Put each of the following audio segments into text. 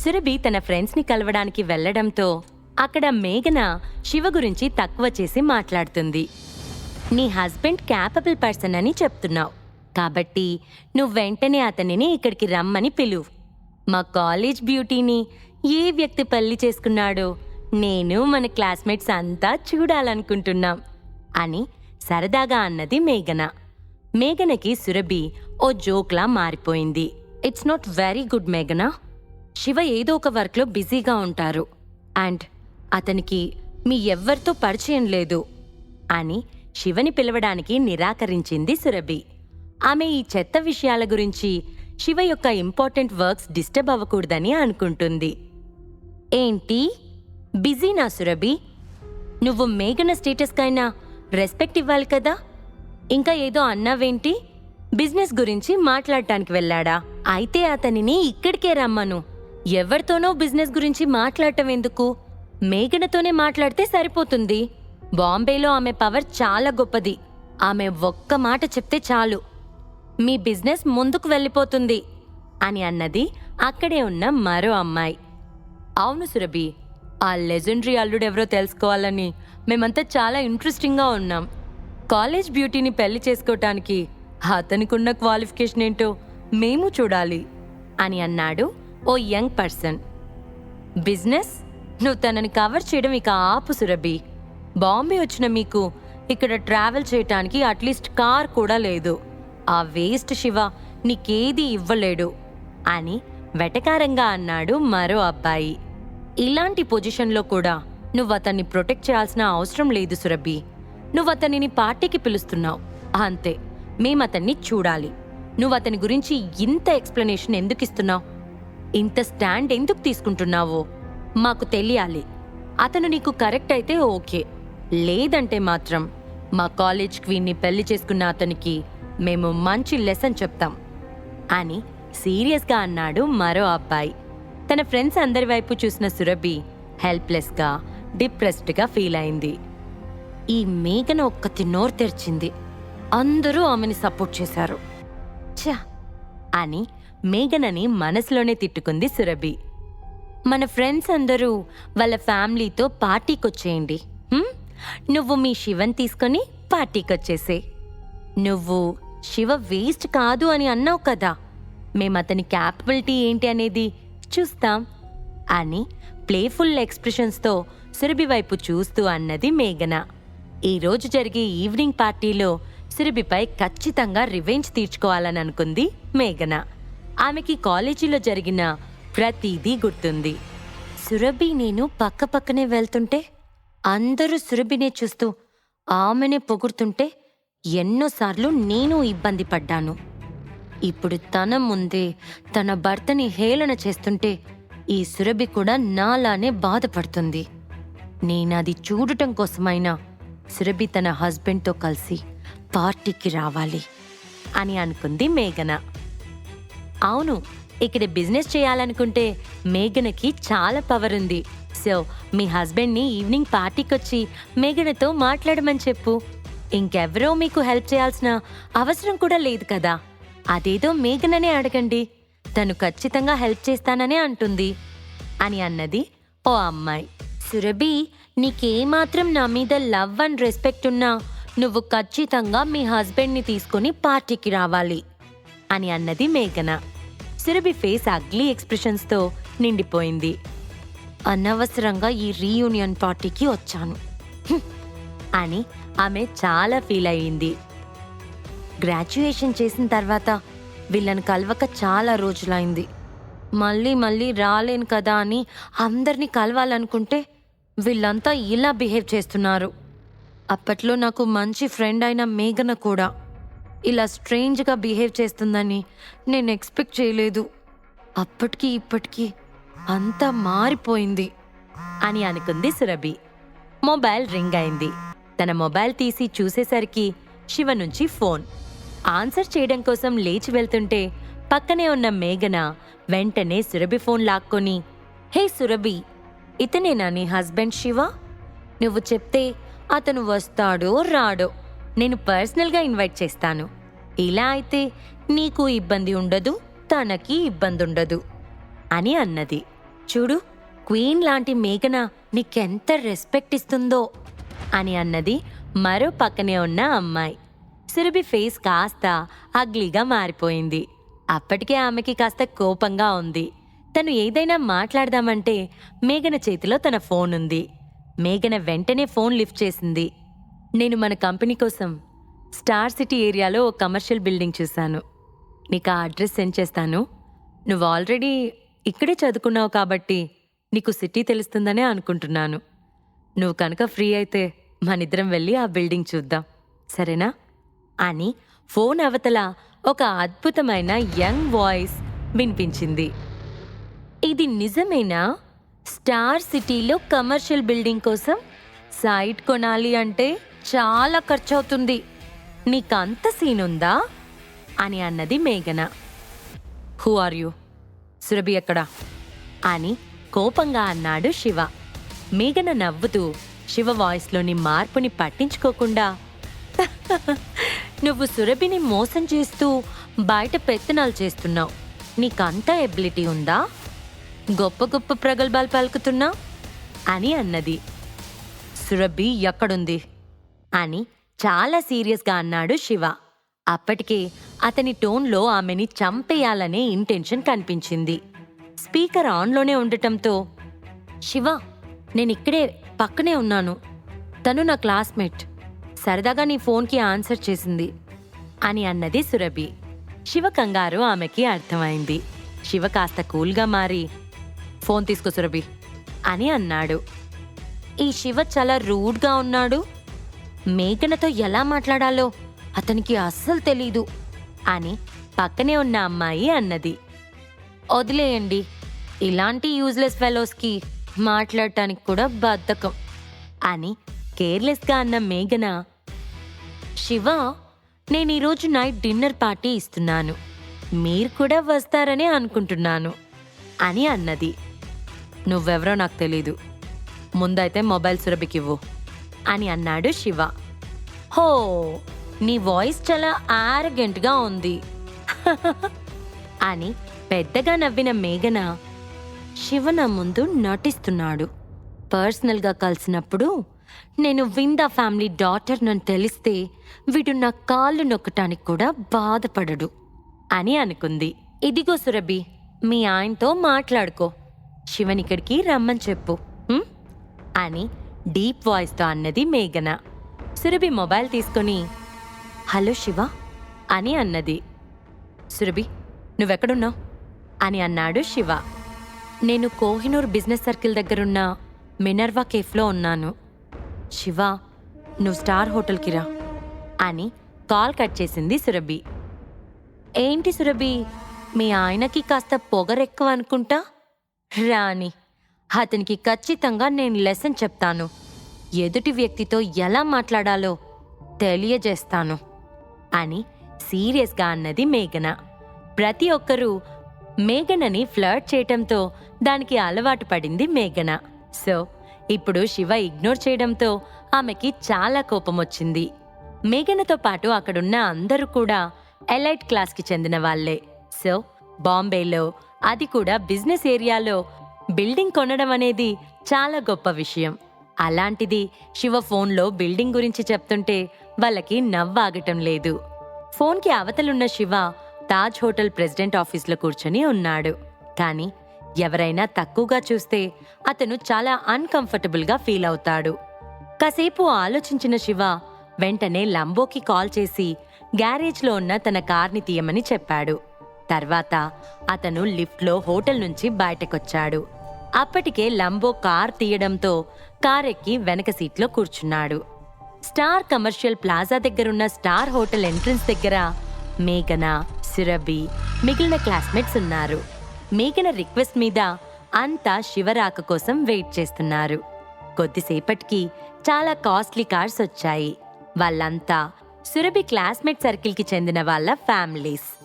సురభి తన ఫ్రెండ్స్ని కలవడానికి వెళ్ళడంతో అక్కడ మేఘన శివ గురించి తక్కువ చేసి మాట్లాడుతుంది. నీ హస్బెండ్ క్యాపబుల్ పర్సన్ అని చెప్తున్నావు. కాబట్టి నువ్వు వెంటనే అతనిని ఇక్కడికి రమ్మని పిలువు. మా కాలేజ్ బ్యూటీని ఏ వ్యక్తి పెళ్ళి చేసుకున్నాడో నేను మన క్లాస్మేట్స్ అంతా చూడాలనుకుంటున్నాం అని సరదాగా అన్నది మేఘన. మేఘనకి సురభి ఓ జోక్లా మారిపోయింది. ఇట్స్ నాట్ వెరీ గుడ్ మేఘన? శివ ఏదో ఒక వర్క్లో బిజీగా ఉంటారు. అండ్ అతనికి మీ ఎవ్వరితో పరిచయం లేదు అని శివని పిలవడానికి నిరాకరించింది సురభి. ఆమె ఈ చెత్త విషయాల గురించి శివ యొక్క ఇంపార్టెంట్ వర్క్స్ డిస్టర్బ్ అవ్వకూడదని అనుకుంటుంది. ఏంటి? బిజీనా సురభి? నువ్వు మేఘన స్టేటస్కైనా రెస్పెక్ట్ ఇవ్వాలి కదా? ఇంకా ఏదో అన్నావేంటి? బిజినెస్ గురించి మాట్లాడటానికి వెళ్ళాడా? అయితే అతనిని ఇక్కడికే రమ్మను. ఎవరితోనో బిజినెస్ గురించి మాట్లాడటం ఎందుకు? మేఘనతోనే మాట్లాడితే సరిపోతుంది. బాంబేలో ఆమె పవర్ చాలా గొప్పది. ఆమె ఒక్క మాట చెప్తే చాలు. మీ బిజినెస్ ముందుకు వెళ్ళిపోతుంది అని అన్నది అక్కడే ఉన్న మరో అమ్మాయి. అవును సురభి ఆ లెజెండరీ అల్లుడెవరో తెలుసుకోవాలని మేమంతా చాలా ఇంట్రెస్టింగ్గా ఉన్నాం. కాలేజ్ బ్యూటీని పెళ్ళి చేసుకోవటానికి అతనికున్న క్వాలిఫికేషన్ ఏంటో మేము చూడాలి అని అన్నాడు ఓ యంగ్ పర్సన్. బిజినెస్? నువ్వు తనని కవర్ చేయడం ఇక ఆపు సురభి. బాంబే వచ్చిన మీకు ఇక్కడ ట్రావెల్ చేయటానికి అట్లీస్ట్ కార్ కూడా లేదు. ఆ వేస్ట్ శివ నీకేది ఇవ్వలేడు. అని వెటకారంగా అన్నాడు మరో అబ్బాయి. ఇలాంటి పొజిషన్లో కూడా నువ్వు అతన్ని ప్రొటెక్ట్ చేయాల్సిన అవసరం లేదు సురభి. నువ్వు అతనిని పార్టీకి పిలుస్తున్నావు. అంతే. మేమతన్ని చూడాలి. నువ్వు అతని గురించి ఇంత ఎక్స్ప్లెనేషన్ ఎందుకు ఇస్తున్నావు? ఇంత స్టాండ్ ఎందుకు తీసుకుంటున్నావో? మాకు తెలియాలి. అతను నీకు కరెక్ట్ అయితే ఓకే. లేదంటే మాత్రం మా కాలేజ్ క్వీన్ని పెళ్ళి చేసుకున్న అతనికి మేము మంచి లెసన్ చెప్తాం. అని సీరియస్గా అన్నాడు మరో అబ్బాయి. తన ఫ్రెండ్స్ అందరి వైపు చూసిన సురభి హెల్ప్లెస్గా డిప్రెస్డ్గా ఫీల్ అయింది. ఈ మేఘన ఒక్కతి నోరు తెరిచింది. అందరూ ఆమెని సపోర్ట్ చేశారు. చ అని మేఘనని మనసులోనే తిట్టుకుంది సురభి. మన ఫ్రెండ్స్ అందరూ వాళ్ళ ఫ్యామిలీతో పార్టీకొచ్చేయండి. వచ్చేయండి నువ్వు మీ శివన్ తీసుకొని పార్టీకొచ్చేసే. నువ్వు శివ వేస్ట్ కాదు అని అన్నావు కదా. మేము అతని క్యాపబిలిటీ ఏంటి అనేది చూస్తాం. అని ప్లేఫుల్ ఎక్స్ప్రెషన్స్తో సురభి వైపు చూస్తూ అన్నది మేఘన. ఈరోజు జరిగే ఈవినింగ్ పార్టీలో సురభిపై ఖచ్చితంగా రివెంజ్ తీర్చుకోవాలని అనుకుంది మేఘన. ఆమెకి కాలేజీలో జరిగిన ప్రతిదీ గుర్తుంది. సురభి నేను పక్క పక్కనే వెళ్తుంటే అందరూ సురభినే చూస్తూ ఆమెనే పొగుడుతుంటే ఎన్నోసార్లు నేను ఇబ్బంది పడ్డాను. ఇప్పుడు తన ముందే తన భర్తని హేళన చేస్తుంటే ఈ సురభి కూడా నాలానే బాధపడుతుంది. నేనది చూడటం కోసమైనా సురభి తన హస్బెండ్తో కలిసి పార్టీకి రావాలి అని అనుకుంది మేఘన. అవును ఇక్కడ బిజినెస్ చేయాలనుకుంటే మేఘనకి చాలా పవర్ ఉంది. సో మీ హస్బెండ్ని ఈవినింగ్ పార్టీకి వచ్చి మేఘనతో మాట్లాడమని చెప్పు. ఇంకెవరో మీకు హెల్ప్ చేయాల్సిన అవసరం కూడా లేదు కదా. అదేదో మేఘననే అడగండి. తను ఖచ్చితంగా హెల్ప్ చేస్తాననే అంటుంది. అని అన్నది ఓ అమ్మాయి. సురభి నీకేమాత్రం నా మీద లవ్ అండ్ రెస్పెక్ట్ ఉన్నా నువ్వు ఖచ్చితంగా మీ హస్బెండ్ని తీసుకొని పార్టీకి రావాలి. అని అన్నది మేఘన. సురభి ఫేస్ అగ్లీ ఎక్స్ప్రెషన్స్తో నిండిపోయింది. అనవసరంగా ఈ రీయూనియన్ పార్టీకి వచ్చాను. అని ఆమె చాలా ఫీల్ అయ్యింది. గ్రాడ్యుయేషన్ చేసిన తర్వాత వీళ్ళని కలవక చాలా రోజులైంది. మళ్ళీ మళ్ళీ రాలేను కదా అని అందరినీ కలవాలనుకుంటే వీళ్ళంతా ఇలా బిహేవ్ చేస్తున్నారు. అప్పట్లో నాకు మంచి ఫ్రెండ్ అయిన మేఘన కూడా. ఇలా స్ట్రేంజ్గా బిహేవ్ చేస్తుందని నేను ఎక్స్పెక్ట్ చేయలేదు. అప్పటికి ఇప్పటికీ అంతా మారిపోయింది. అని అనుకుంది సురభి. మొబైల్ రింగ్ అయింది. తన మొబైల్ తీసి చూసేసరికి శివ నుంచి ఫోన్. ఆన్సర్ చేయడం కోసం లేచి వెళ్తుంటే పక్కనే ఉన్న మేఘన వెంటనే సురభి ఫోన్ లాక్కొని హే సురభి ఇతనేనా నీ హస్బెండ్ శివ? నువ్వు చెప్తే అతను వస్తాడో రాడో నేను పర్సనల్గా ఇన్వైట్ చేస్తాను. ఇలా అయితే నీకు ఇబ్బంది ఉండదు తనకి ఇబ్బంది ఉండదు అని అన్నది. చూడు క్వీన్ లాంటి మేఘన నీకెంత రెస్పెక్ట్ ఇస్తుందో అని అన్నది మరో పక్కనే ఉన్న అమ్మాయి. సురభి ఫేస్ కాస్త అగ్లీగా మారిపోయింది. అప్పటికే ఆమెకి కాస్త కోపంగా ఉంది. తను ఏదైనా మాట్లాడదామంటే మేఘన చేతిలో తన ఫోన్ ఉంది. మేఘన వెంటనే ఫోన్ లిఫ్ట్ చేసింది. నేను మన కంపెనీ కోసం స్టార్ సిటీ ఏరియాలో ఒక కమర్షియల్ బిల్డింగ్ చూశాను. నీకు ఆ అడ్రస్ సెండ్ చేస్తాను. నువ్వు ఆల్రెడీ ఇక్కడే చదువుకున్నావు కాబట్టి నీకు సిటీ తెలుస్తుందనే అనుకుంటున్నాను. నువ్వు కనుక ఫ్రీ అయితే మనిద్దరం వెళ్ళి ఆ బిల్డింగ్ చూద్దాం. సరేనా? అని ఫోన్ అవతల ఒక అద్భుతమైన యంగ్ వాయిస్ వినిపించింది. ఇది నిజమేనా? స్టార్ సిటీలో కమర్షియల్ బిల్డింగ్ కోసం సైట్ కొనాలి అంటే చాలా ఖర్చు అవుతుంది నీకు అంత సీన్ ఉందా అని అన్నది మేఘన. హూ ఆర్ యూ సురభి ఎక్కడా? అని కోపంగా అన్నాడు శివ. మేఘన నవ్వుతూ శివ వాయిస్లోని మార్పుని పట్టించుకోకుండా నువ్వు సురభిని మోసం చేస్తూ బయట పెత్తనాలు చేస్తున్నావు. నీకంత ఎబిలిటీ ఉందా? గొప్ప గొప్ప ప్రగల్భాలు పలుకుతున్నా? అని అన్నది. సురభి ఎక్కడుంది? అని చాలా సీరియస్గా అన్నాడు శివ. అప్పటికే అతని టోన్లో ఆమెని చంపేయాలనే ఇంటెన్షన్ కనిపించింది. స్పీకర్ ఆన్లోనే ఉండటంతో శివ నేనిక్కడే పక్కనే ఉన్నాను. తను నా క్లాస్మేట్. సరదాగా నీ ఫోన్కి ఆన్సర్ చేసింది అని అన్నది సురభి. శివ కంగారు ఆమెకి అర్థమైంది. శివ కాస్త కూల్గా మారి ఫోన్ తీసుకో సురభి అని అన్నాడు. ఈ శివ చాలా రూడ్గా ఉన్నాడు. మేఘనతో ఎలా మాట్లాడాలో అతనికి అస్సలు తెలీదు అని పక్కనే ఉన్న అమ్మాయి అన్నది. వదిలేయండి ఇలాంటి యూజ్లెస్ ఫెలోస్కి మాట్లాడటానికి కూడా బద్ధకం అని కేర్లెస్గా అన్న మేఘన శివ నేను ఈరోజు నైట్ డిన్నర్ పార్టీ ఇస్తున్నాను మీరు కూడా వస్తారని అనుకుంటున్నాను అని అన్నది. నువ్వెవరో నాకు తెలీదు ముందైతే మొబైల్ సురభికివ్వు అని అన్నాడు శివ. హో నీ వాయిస్ చాలా ఆరగెంట్గా ఉంది. అని పెద్దగా నవ్విన మేఘన శివ నా ముందు నటిస్తున్నాడు. పర్సనల్గా కలిసినప్పుడు నేను విందా ఫ్యామిలీ డాటర్ నన్ను తెలిస్తే వీడు నా కాళ్ళు నొక్కటానికి కూడా బాధపడడు అని అనుకుంది. ఇదిగో సురభి మీ ఆయనతో మాట్లాడుకో. శివనిక్కడికి రమ్మని చెప్పు అని డీప్ వాయిస్తో అన్నది మేఘన. సురభి మొబైల్ తీసుకొని హలో శివ అని అన్నది. సురభి నువ్వెక్కడున్నావు? అని అన్నాడు శివ. నేను కోహినూర్ బిజినెస్ సర్కిల్ దగ్గరున్న మినర్వా కేఫ్లో ఉన్నాను. శివ నువ్వు స్టార్ హోటల్కి రా అని కాల్ కట్ చేసింది సురభి. ఏంటి సురభి మీ ఆయనకి కాస్త పొగరెక్కువ అనుకుంటా? రాని అతనికి ఖచ్చితంగా నేను లెసన్ చెప్తాను. ఎదుటి వ్యక్తితో ఎలా మాట్లాడాలో తెలియజేస్తాను. అని సీరియస్గా అన్నది మేఘన. ప్రతి ఒక్కరూ మేఘనని ఫ్లర్ట్ చేయటంతో దానికి అలవాటు పడింది మేఘన. సో ఇప్పుడు శివ ఇగ్నోర్ చేయడంతో ఆమెకి చాలా కోపం వచ్చింది. మేఘనతో పాటు అక్కడున్న అందరూ కూడా ఎలైట్ క్లాస్కి చెందిన వాళ్ళే. సో బాంబేలో అది కూడా బిజినెస్ ఏరియాలో బిల్డింగ్ కొనడం అనేది చాలా గొప్ప విషయం. అలాంటిది శివ ఫోన్లో బిల్డింగ్ గురించి చెప్తుంటే వాళ్ళకి నవ్వాగటం లేదు. ఫోన్కి అవతలున్న శివ తాజ్ హోటల్ ప్రెసిడెంట్ ఆఫీస్లో కూర్చొని ఉన్నాడు. కానీ ఎవరైనా తక్కువగా చూస్తే అతను చాలా అన్కంఫర్టబుల్గా ఫీల్ అవుతాడు. కాసేపు ఆలోచించిన శివ వెంటనే లంబోకి కాల్ చేసి గ్యారేజ్లో ఉన్న తన కార్ని తీయమని చెప్పాడు. తర్వాత అతను లిఫ్ట్లో హోటల్ నుంచి బయటకొచ్చాడు. అప్పటికే లంబో కార్ తీయడంతో కార్ ఎక్కి వెనక సీట్లో కూర్చున్నాడు. స్టార్ కమర్షియల్ ప్లాజా దగ్గరున్న స్టార్ హోటల్ ఎంట్రన్స్ దగ్గర మేఘన సురభి మిగిలిన క్లాస్మేట్స్ ఉన్నారు. మేఘన రిక్వెస్ట్ మీద అంతా శివరాక కోసం వెయిట్ చేస్తున్నారు. కొద్దిసేపటికి చాలా కాస్ట్లీ కార్స్ వచ్చాయి. వాళ్ళంతా సురభి క్లాస్మేట్ సర్కిల్కి చెందిన వాళ్ళ ఫ్యామిలీస్.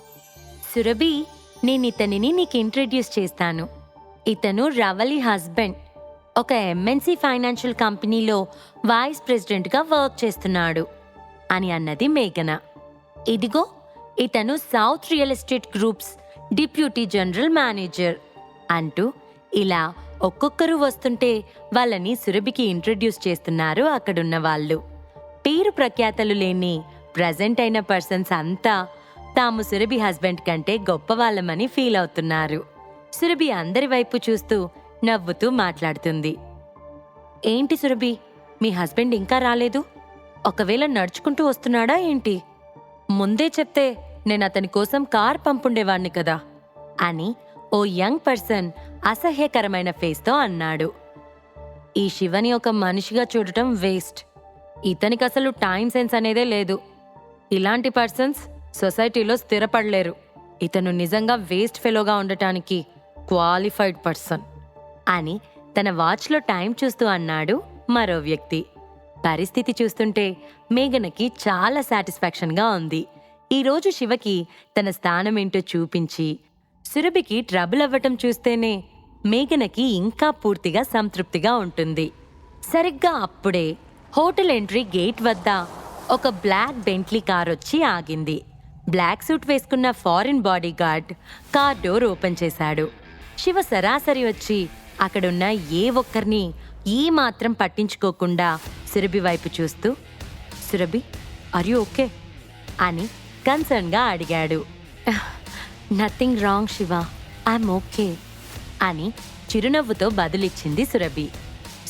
సురభి నేను ఇతనిని నీకు ఇంట్రడ్యూస్ చేస్తాను. ఇతను రవలి హస్బెండ్. ఒక ఎంఎన్సి ఫైనాన్షియల్ కంపెనీలో వైస్ ప్రెసిడెంట్గా వర్క్ చేస్తున్నాడు అని అన్నది మేఘన. ఇదిగో ఇతను south real estate groups deputy general manager అంటూ ఇలా ఒక్కొక్కరు వస్తుంటే వాళ్ళని సురభికి ఇంట్రడ్యూస్ చేస్తున్నారు అక్కడున్న వాళ్ళు. పేరు ప్రఖ్యాతలు లేని ప్రజెంట్ అయిన పర్సన్స్ అంతా తాము సురభి హస్బెండ్ కంటే గొప్పవాళ్ళమని ఫీల్ అవుతున్నారు. సురభి అందరి వైపు చూస్తూ నవ్వుతూ మాట్లాడుతుంది. ఏంటి సురభి? మీ హస్బెండ్ ఇంకా రాలేదు? ఒకవేళ నడుచుకుంటూ వస్తున్నాడా ఏంటి? ముందే చెప్తే నేను అతని కోసం కార్ పంపుండేవాణ్ణి కదా అని ఓ యంగ్ పర్సన్ అసహ్యకరమైన ఫేస్తో అన్నాడు. ఈ శివని ఒక మనిషిగా చూడటం వేస్ట్. ఇతనికి అసలు టైం సెన్స్ అనేదే లేదు. ఇలాంటి పర్సన్స్ సొసైటీలో స్థిరపడలేరు. ఇతను నిజంగా వేస్ట్ ఫెలోగా ఉండటానికి క్వాలిఫైడ్ పర్సన్ అని తన వాచ్లో టైం చూస్తూ అన్నాడు మరో వ్యక్తి. పరిస్థితి చూస్తుంటే మేఘనకి చాలా సాటిస్ఫాక్షన్గా ఉంది. ఈరోజు శివకి తన స్థానం ఏంటో చూపించి సురభికి ట్రబుల్ అవ్వటం చూస్తేనే మేఘనకి ఇంకా పూర్తిగా సంతృప్తిగా ఉంటుంది. సరిగ్గా అప్పుడే హోటల్ ఎంట్రీ గేట్ వద్ద ఒక బ్లాక్ బెంట్లీ కార్ వచ్చి ఆగింది. బ్లాక్ సూట్ వేసుకున్న foreign bodyguard car door open చేశాడు. శివ సరాసరి వచ్చి అక్కడున్న ఏ ఒక్కరిని ఈ మాత్రం పట్టించుకోకుండా సురభి వైపు చూస్తూ సురభి ఆర్ యూ ఓకే అని కన్సర్న్గా అడిగాడు. Nothing wrong Shiva I'm okay అని చిరునవ్వుతో బదులిచ్చింది సురభి.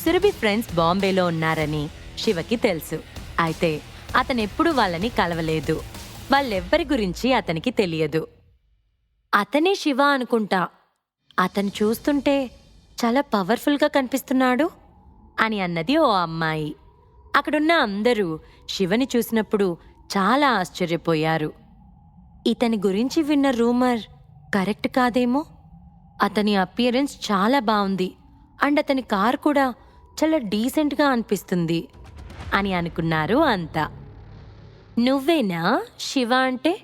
సురభి ఫ్రెండ్స్ బాంబేలో ఉన్నారని శివకి తెలుసు. అయితే అతనెప్పుడు వాళ్ళని కలవలేదు. వాళ్ళెవ్వరి గురించి అతనికి తెలియదు. అతనే శివ అనుకుంటా. అతను చూస్తుంటే చాలా పవర్ఫుల్గా కనిపిస్తున్నాడు అని అన్నది ఓ అమ్మాయి. అక్కడున్న అందరూ శివని చూసినప్పుడు చాలా ఆశ్చర్యపోయారు. ఇతని గురించి విన్న రూమర్ కరెక్ట్ కాదేమో? అతని అపియరెన్స్ చాలా బాగుంది అండ్ అతని కార్ కూడా చాలా డీసెంట్గా అనిపిస్తుంది అని అనుకున్నారు అంతా. నువ్వేనా శివ అంటే?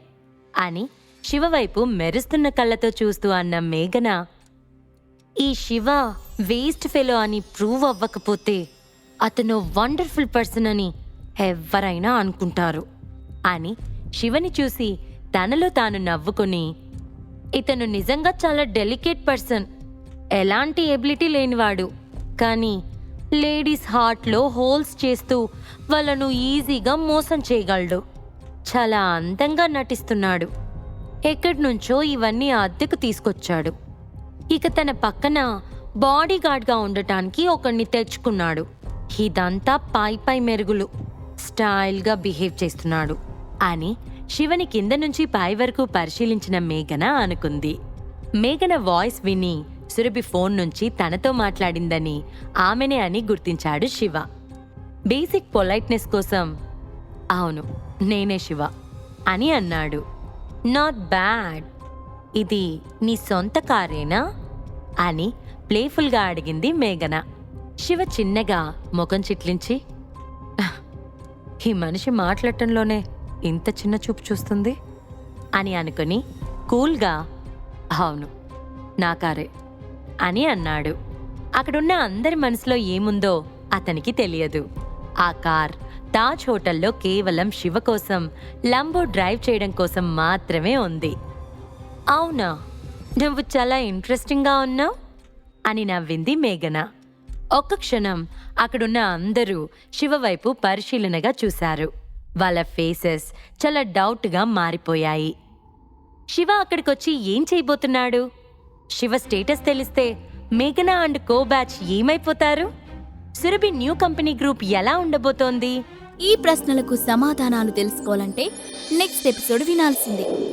అని శివ వైపు మెరుస్తున్న కళ్ళతో చూస్తూ అన్న మేఘన ఈ శివ వేస్ట్ ఫెలో అని ప్రూవ్ అవ్వకపోతే అతను వండర్ఫుల్ పర్సన్ అని ఎవరైనా అనుకుంటారు. అని శివని చూసి తనలో తాను నవ్వుకొని ఇతను నిజంగా చాలా డెలికేట్ పర్సన్. ఎలాంటి ఎబిలిటీ లేనివాడు. కానీ లేడీస్ హార్ట్లో హోల్స్ చేస్తూ వాళ్ళను ఈజీగా మోసం చేయగలడు. చాలా అందంగా నటిస్తున్నాడు. ఎక్కడి నుంచో ఇవన్నీ అద్దెకు తీసుకొచ్చాడు. ఇక తన పక్కన బాడీగార్డ్గా ఉండటానికి ఒకరిని తెచ్చుకున్నాడు. ఇదంతా పై పై మెరుగులు. స్టైల్గా బిహేవ్ చేస్తున్నాడు. అని శివని కింద నుంచి పై వరకు పరిశీలించిన మేఘన అనుకుంది. మేఘన వాయిస్ విని సురభి ఫోన్ నుంచి తనతో మాట్లాడిందని ఆమెనే అని గుర్తించాడు శివ. బేసిక్ పొలైట్నెస్ కోసం అవును నేనే శివ అని అన్నాడు. Not bad. ఇది నీ సొంత కారేనా? అని ప్లేఫుల్గా అడిగింది మేఘన. శివ చిన్నగా ముఖం చిట్లించి ఈ మనిషి మాట్లాడటంలోనే ఇంత చిన్న చూపు చూస్తుంది? అని అనుకుని కూల్గా అవును నా కారే అని అన్నాడు. అక్కడున్న అందరి మనసులో ఏముందో అతనికి తెలియదు. ఆ కార్ తాజ్ హోటల్లో కేవలం శివ కోసం లంబో డ్రైవ్ చేయడం కోసం మాత్రమే ఉంది. అవునా? నువ్వు చాలా ఇంట్రెస్టింగ్గా ఉన్నావు అని నవ్వింది మేఘన. ఒక్క క్షణం అక్కడున్న అందరూ శివ వైపు పరిశీలనగా చూశారు. వాళ్ళ ఫేసెస్ చాలా డౌట్గా మారిపోయాయి. శివ అక్కడికొచ్చి ఏం చేయబోతున్నాడు? శివ స్టేటస్ తెలిస్తే మేఘన అండ్ కో బ్యాచ్ ఏమైపోతారు? సురభి న్యూ కంపెనీ గ్రూప్ ఎలా ఉండబోతోంది? ఈ ప్రశ్నలకు సమాధానాలు తెలుసుకోవాలంటే నెక్స్ట్ ఎపిసోడ్ వినాల్సిందే.